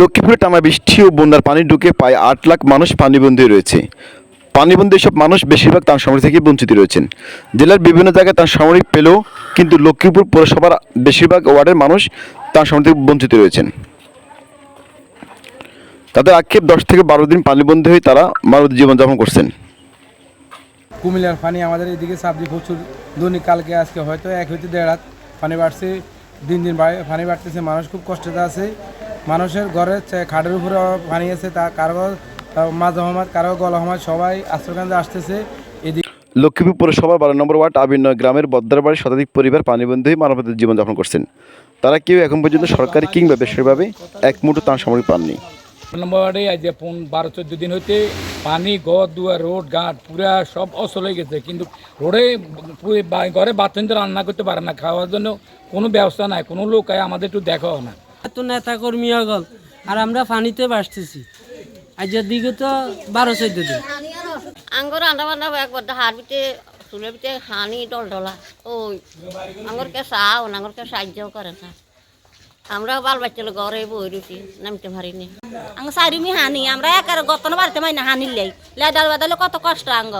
লক্ষ্মীপুরে টানা বৃষ্টি ও বন্যার পানি ঢুকে প্রায় আট লাখ মানুষ পানিবন্দী রয়েছে। পানিবন্দী সব মানুষ বেশিরভাগ তার সামরিক থেকে বঞ্চিত রয়েছেন। জেলার বিভিন্ন জায়গায় তার সামরিক পেলেও কিন্তু লক্ষ্মীপুর পৌরসভার বেশিরভাগ ওয়ার্ডের মানুষ তার সামরিক থেকে বঞ্চিত রয়েছেন। তাদের আক্ষেপ দশ থেকে বারো দিন পানিবন্দী হয়ে তারা মানব জীবনযাপন করছেন। কুমিল্লার পানি আমাদের এদিকে সাবজি প্রচুর। দৈনিক কালকে আজকে হয়তো এক হইতে দেড় হাত পানি বাড়ছে। দিন দিন পানি বাড়তেছে মানুষ খুব কষ্টতে আছে। মানুষের ঘরে খাটের উপরে পানি আছে তা কারও মাঝ হমাদ কারও গল হমাদ সবাই আশ্রয়কেন্দ্রে আসতেছে। লক্ষ্মীপুর পৌরসভার বারো নম্বর ওয়ার্ড আবির্নয় গ্রামের বদ্রাবাড়ির শতাধিক পরিবার পানিবন্দী হয়ে মানবতার জীবনযাপন করছেন। তারা কেউ এখন পর্যন্ত সরকারি কিংবা বেসরকারিভাবে এক মুঠো তার সামরিক পাননি নম্বর ওয়ার্ডে আজ বারো চোদ্দ দিন হইতে পানি ঘর দুয়ার রোড ঘাট পুরা সব অসল হয়ে গেছে। কিন্তু রোডে ঘরে বাথরুম তো রান্না করতে পারে না খাওয়ার জন্য কোনো ব্যবস্থা নাই কোনো লোক আয় আমাদের একটু দেখাও না। এত নেতা কর্মী গল আর আমরা পানিতে বাসতেছি আজকের দিকে তো বারো চোদ্দ দিন। আঙ্গুর রান্না বান্না একবার হার ভিতরে চুলের ভিতরে হানি ডল ডলা ওই আঙ্গুরকে চাও আঙ্গুরকে সাহায্য করে না। আমরা বাল বাচ্চা ঘরে বই নামতে পারিনি। আঙ্গ সারিমি হানি আমরা একার গতন বাড়িতে মাইনা হানি লাই। লেদাল বাদালে কত কষ্ট আঙ্গ।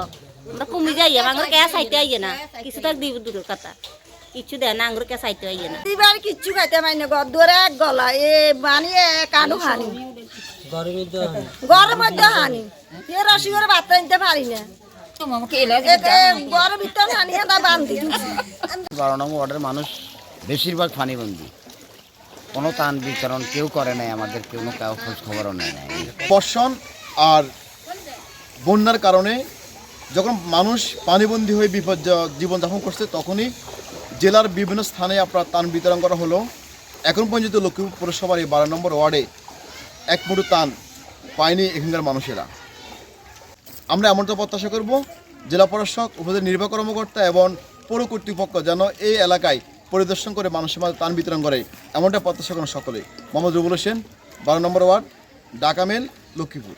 আমরা কমি যাই আঙ্গুর কে সাইতে আইয়ে না। কিছু তো দিব দূর কথা। কিছু দেয় না আঙ্গুর কে সাইতে আইয়ে না। এবার কিচ্ছু খাইতে পারি না ঘর দুয়ারে এক গলা এ বানি কানু হানি। গরমে তো মধ্যে হানি। এ রসি করে ভাত নিতে পারি না। ঘরের ভিতরে হানি বান্ধি বারো নম্বর ওয়ার্ডের মানুষ বেশিরভাগ ফানিবন্দি কোনো তান বিতরণ কেউ করে নাই, আমাদের কোনো কেউ খোঁজ খবরও নেয় নাই। বর্ষণ আর বন্যার কারণে যখন মানুষ পানিবন্দী হয়ে বিপদ জীবনযাপন করছে, তখনই জেলার বিভিন্ন স্থানে আপনার তান বিতরণ করা হলো। এখন পর্যন্ত লক্ষ্মীপুর পৌরসভার এই বারো নম্বর ওয়ার্ডে এক মুঠো তান পায়নি এখানকার মানুষেরা। আমরা এমনটা প্রত্যাশা করব, জেলা প্রশাসক, উপজেলা নির্বাহ কর্মকর্তা এবং পৌর কর্তৃপক্ষ যেন এই এলাকায় পরিদর্শন করে মানুষের মাঝে তান বিতরণ করে, এমনটা প্রত্যাশা করেন সকলে মোহাম্মদ রুবুল হোসেন, বারো নম্বর ওয়ার্ড ডাকামেল লক্ষ্মীপুর।